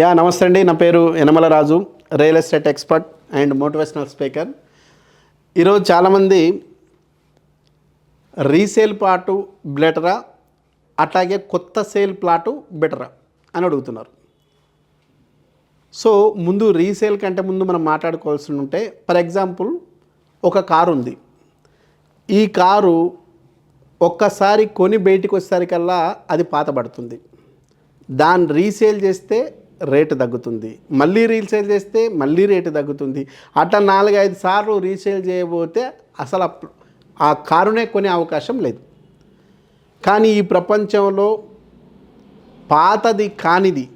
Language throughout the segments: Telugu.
యా నమస్తే అండి. నా పేరు Yanamala Raju real estate expert and motivational speaker. ఈరోజు చాలామంది రీసేల్ ప్లాటు బెటరా అట్లాగే కొత్త సేల్ ప్లాటు బెటరా అని అడుగుతున్నారు. సో ముందు రీసేల్ కంటే ముందు మనం మాట్లాడుకోవాల్సి ఉంటే ఫర్ ఎగ్జాంపుల్ ఒక కారు ఉంది. ఈ కారు ఒక్కసారి కొని బయటికి వచ్చేసరికల్లా అది పాతబడుతుంది. దాన్ని రీసేల్ చేస్తే రేటు తగ్గుతుంది. మళ్ళీ రీసేల్ చేస్తే మళ్ళీ రేటు తగ్గుతుంది. అట్లా నాలుగైదు సార్లు రీసేల్ చేయబోతే అసలు ఆ కారునే కొనే అవకాశం లేదు. కానీ ఈ ప్రపంచంలో పాతది కానిది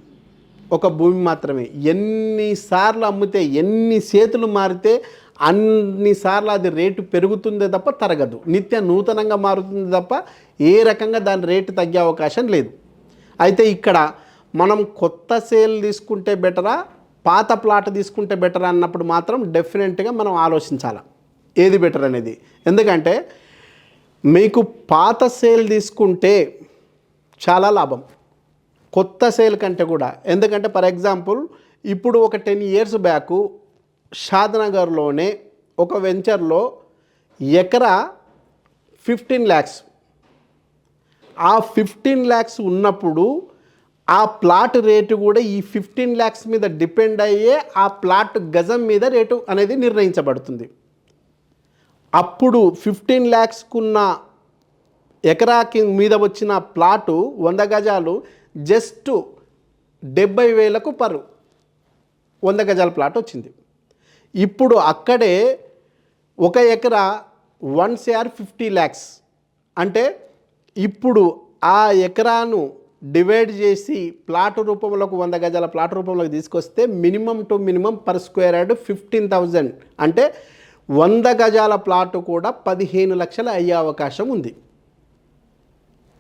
ఒక భూమి మాత్రమే. ఎన్నిసార్లు అమ్మితే ఎన్ని చేతులు మారితే అన్నిసార్లు అది రేటు పెరుగుతుందే తప్ప తరగదు. నిత్య నూతనంగా మారుతుంది తప్ప ఏ రకంగా దాని రేటు తగ్గే అవకాశం లేదు. అయితే ఇక్కడ మనం కొత్త సేల్ తీసుకుంటే బెటరా పాత ప్లాట్ తీసుకుంటే బెటరా అన్నప్పుడు మాత్రం డెఫినెట్గా మనం ఆలోచించాలి. ఏది బెటర్ అనేది? ఎందుకంటే మీకు పాత సేల్ తీసుకుంటే చాలా లాభం. కొత్త సేల్ కంటే కూడా. ఎందుకంటే ఫర్ ఎగ్జాంపుల్ ఇప్పుడు ఒక టెన్ ఇయర్స్ బ్యాక్ షాద్నగర్లోనే ఒక వెంచర్లో ఎకరా ఫిఫ్టీన్ ల్యాక్స్. ఆ ఫిఫ్టీన్ ల్యాక్స్ ఉన్నప్పుడు ఆ ప్లాట్ రేటు కూడా ఈ ఫిఫ్టీన్ ల్యాక్స్ మీద డిపెండ్ అయ్యే ఆ ప్లాట్ గజం మీద రేటు అనేది నిర్ణయించబడుతుంది. అప్పుడు ఫిఫ్టీన్ ల్యాక్స్కున్న ఎకరాకి మీద వచ్చిన ప్లాటు వంద గజాలు జస్ట్ డెబ్బై వేలకు పరు. వంద గజాల ప్లాట్ వచ్చింది. ఇప్పుడు అక్కడే ఒక ఎకరా వన్ సిఆర్ ఫిఫ్టీ ల్యాక్స్. అంటే ఇప్పుడు ఆ ఎకరాను డివైడ్ చేసి ప్లాట్ రూపంలోకి వంద గజాల ప్లాట్ రూపంలోకి తీసుకొస్తే minimum to minimum per square yard fifteen thousand. అంటే వంద గజాల ప్లాట్ కూడా పదిహేను లక్షలు అయ్యే అవకాశం ఉంది.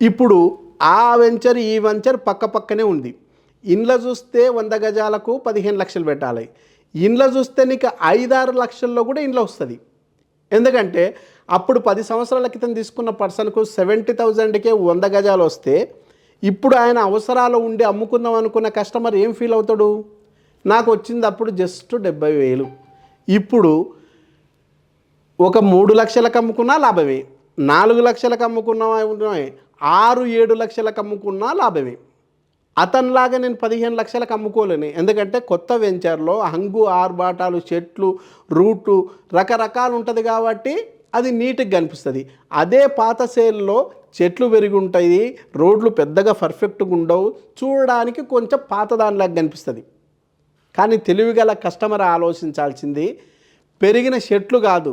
ఇప్పుడు ఆ వెంచర్ ఈ వెంచర్ పక్క పక్కనే ఉంది. ఇండ్ల చూస్తే వంద గజాలకు పదిహేను లక్షలు పెట్టాలి. ఇండ్ల చూస్తే నీకు ఐదారు లక్షల్లో కూడా ఇండ్ల వస్తుంది. ఎందుకంటే అప్పుడు పది సంవత్సరాల క్రితం తీసుకున్న పర్సన్కు సెవెంటీ థౌజండ్కే వంద గజాలు వస్తే ఇప్పుడు ఆయన అవసరాలు ఉండి అమ్ముకుందాం అనుకున్న కస్టమర్ ఏం ఫీల్ అవుతాడు? నాకు వచ్చింది అప్పుడు జస్ట్ డెబ్బై వేలు. ఇప్పుడు ఒక మూడు లక్షలకు అమ్ముకున్నా లాభమే. నాలుగు లక్షలకు అమ్ముకున్నా ఆరు ఏడు లక్షలకు అమ్ముకున్నా లాభమే. అతనిలాగా నేను పదిహేను లక్షలకు అమ్ముకోలేను. ఎందుకంటే కొత్త వెంచర్లో హంగు ఆర్బాటాలు చెట్లు రూటు రకరకాలు ఉంటుంది కాబట్టి అది నీట్గా కనిపిస్తుంది. అదే పాత సేల్లో చెట్లు పెరిగి ఉంటాయి రోడ్లు పెద్దగా పర్ఫెక్ట్గా ఉండవు చూడడానికి కొంచెం పాత దానిలాగా కనిపిస్తుంది. కానీ తెలివిగల కస్టమర్ ఆలోచించాల్సింది పెరిగిన చెట్లు కాదు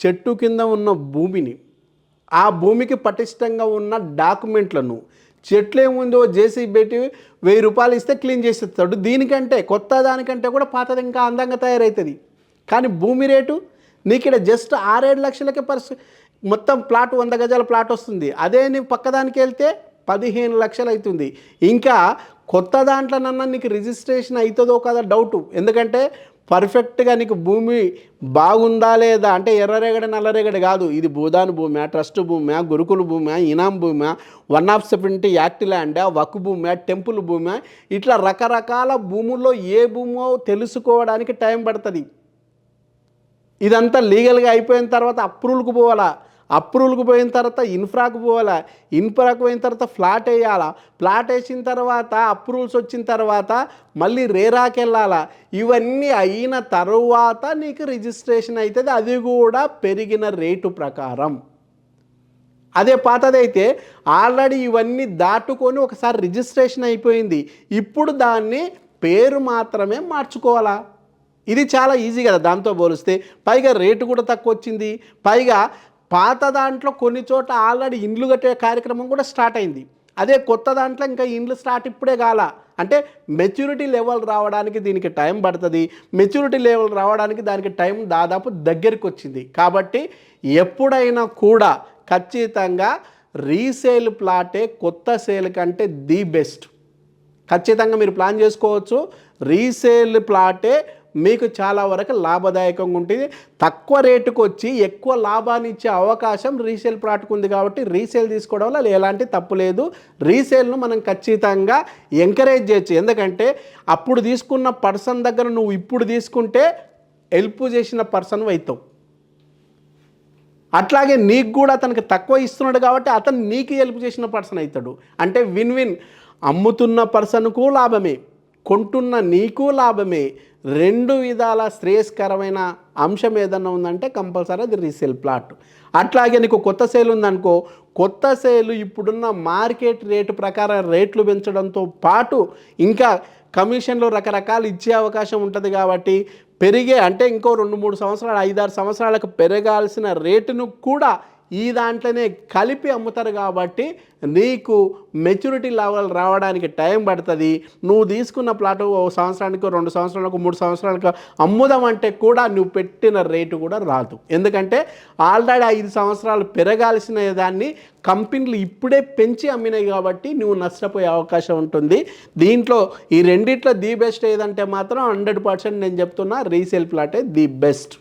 చెట్టు కింద ఉన్న భూమిని ఆ భూమికి పటిష్టంగా ఉన్న డాక్యుమెంట్లను చెట్లు ఏముందో జేసీ పెట్టి వెయ్యి రూపాయలు ఇస్తే క్లీన్ చేసేస్తాడు. దీనికంటే కొత్త దానికంటే కూడా పాతది ఇంకా అందంగా తయారవుతుంది కానీ భూమి రేటు నీకు ఇక్కడ జస్ట్ ఆరేడు లక్షలకే పరిస్థితి మొత్తం ప్లాట్ వంద గజాల ప్లాట్ వస్తుంది. అదే నీ పక్కదానికి వెళ్తే పదిహేను లక్షలు అవుతుంది ఇంకా కొత్త దాంట్లోనన్నా నీకు రిజిస్ట్రేషన్ అవుతుందో కదా డౌట్. ఎందుకంటే పర్ఫెక్ట్గా నీకు భూమి బాగుందా లేదా అంటే ఎర్రరేగడ నల్లరేగడ కాదు. ఇది భూదాన్ భూమి ట్రస్ట్ భూమి గురుకుల భూమి ఇనాం భూమి one of seventy act land వక్ భూమి టెంపుల్ భూమి ఇట్లా రకరకాల భూముల్లో ఏ భూమో తెలుసుకోవడానికి టైం పడుతుంది. ఇదంతా లీగల్గా అయిపోయిన తర్వాత అప్రూవల్కి పోవాలా? అప్రూవల్కి పోయిన తర్వాత ఇన్ఫ్రాకు పోవాలా? ఇన్ఫ్రాకు పోయిన తర్వాత ఫ్లాట్ వేయాలా? ఫ్లాట్ వేసిన తర్వాత అప్రూవల్స్ వచ్చిన తర్వాత మళ్ళీ రేరాకి వెళ్ళాలా? ఇవన్నీ అయిన తర్వాత నీకు రిజిస్ట్రేషన్ అవుతుంది. అది కూడా పెరిగిన రేటు ప్రకారం. అదే పాతదైతే ఆల్రెడీ ఇవన్నీ దాటుకొని ఒకసారి రిజిస్ట్రేషన్ అయిపోయింది. ఇప్పుడు దాన్ని పేరు మాత్రమే మార్చుకోవాలా? ఇది చాలా ఈజీ కదా. దాంతో పోలిస్తే పైగా రేటు కూడా తక్కువ వచ్చింది పైగా పాత దాంట్లో కొన్ని చోట్ల ఆల్రెడీ ఇండ్లు కట్టే కార్యక్రమం కూడా స్టార్ట్ అయింది. అదే కొత్త దాంట్లో ఇంకా ఇండ్లు స్టార్ట్ ఇప్పుడే కాల. అంటే మెచ్యూరిటీ లెవెల్ రావడానికి దీనికి టైం పడుతుంది. మెచ్యూరిటీ లెవెల్ రావడానికి దానికి టైం దాదాపు దగ్గరికి వచ్చింది కాబట్టి ఎప్పుడైనా కూడా ఖచ్చితంగా రీసేల్ ప్లాటే కొత్త సేల్ కంటే ది బెస్ట్. ఖచ్చితంగా మీరు ప్లాన్ చేసుకోవచ్చు. రీసేల్ ప్లాటే మీకు చాలా వరకు లాభదాయకంగా ఉంటుంది. తక్కువ రేటుకు వచ్చి ఎక్కువ లాభాన్ని ఇచ్చే అవకాశం రీసేల్ ప్లాట్కు ఉంది కాబట్టి రీసేల్ తీసుకోవడం వల్ల ఎలాంటి తప్పు లేదు. రీసేల్ను మనం ఖచ్చితంగా ఎంకరేజ్ చేయొచ్చు. ఎందుకంటే అప్పుడు తీసుకున్న పర్సన్ దగ్గర నువ్వు ఇప్పుడు తీసుకుంటే హెల్ప్ చేసిన పర్సన్ అవుతావు. అట్లాగే నీకు కూడా అతనికి తక్కువ ఇస్తున్నాడు కాబట్టి అతను నీకు హెల్ప్ చేసిన పర్సన్ అవుతాడు. అంటే విన్ విన్ అమ్ముతున్న పర్సన్కు లాభమే. కొంటున్న నీకు లాభమే. రెండు విధాల శ్రేయస్కరమైన అంశం ఏదన్నా ఉందంటే కంపల్సరీ అది రీసేల్ ప్లాట్. అట్లాగే నీకు కొత్త సేల్ ఉందనుకో కొత్త సేలు ఇప్పుడున్న మార్కెట్ రేటు ప్రకారం రేట్లు పెంచడంతో పాటు ఇంకా కమిషన్లు రకరకాలు ఇచ్చే అవకాశం ఉంటుంది కాబట్టి పెరిగే అంటే ఇంకో రెండు మూడు సంవత్సరాలు ఐదారు సంవత్సరాలకు పెరగాల్సిన రేటును కూడా ఈ దాంట్లోనే కలిపి అమ్ముతారు కాబట్టి నీకు మెచ్యూరిటీ లెవెల్ రావడానికి టైం పడుతుంది. నువ్వు తీసుకున్న ప్లాట్ ఓ సంవత్సరానికి రెండు సంవత్సరాలకు మూడు సంవత్సరాలకు అమ్ముదాం అంటే కూడా నువ్వు పెట్టిన రేటు కూడా రాదు. ఎందుకంటే ఆల్రెడీ ఐదు సంవత్సరాలు పెరగాల్సిన దాన్ని కంపెనీలు ఇప్పుడే పెంచి అమ్మినాయి కాబట్టి నువ్వు నష్టపోయే అవకాశం ఉంటుంది. దీంట్లో ఈ రెండిట్లో ది బెస్ట్ ఏదంటే మాత్రం హండ్రెడ్ పర్సెంట్ నేను చెప్తున్నా రీసేల్ ప్లాటే ది బెస్ట్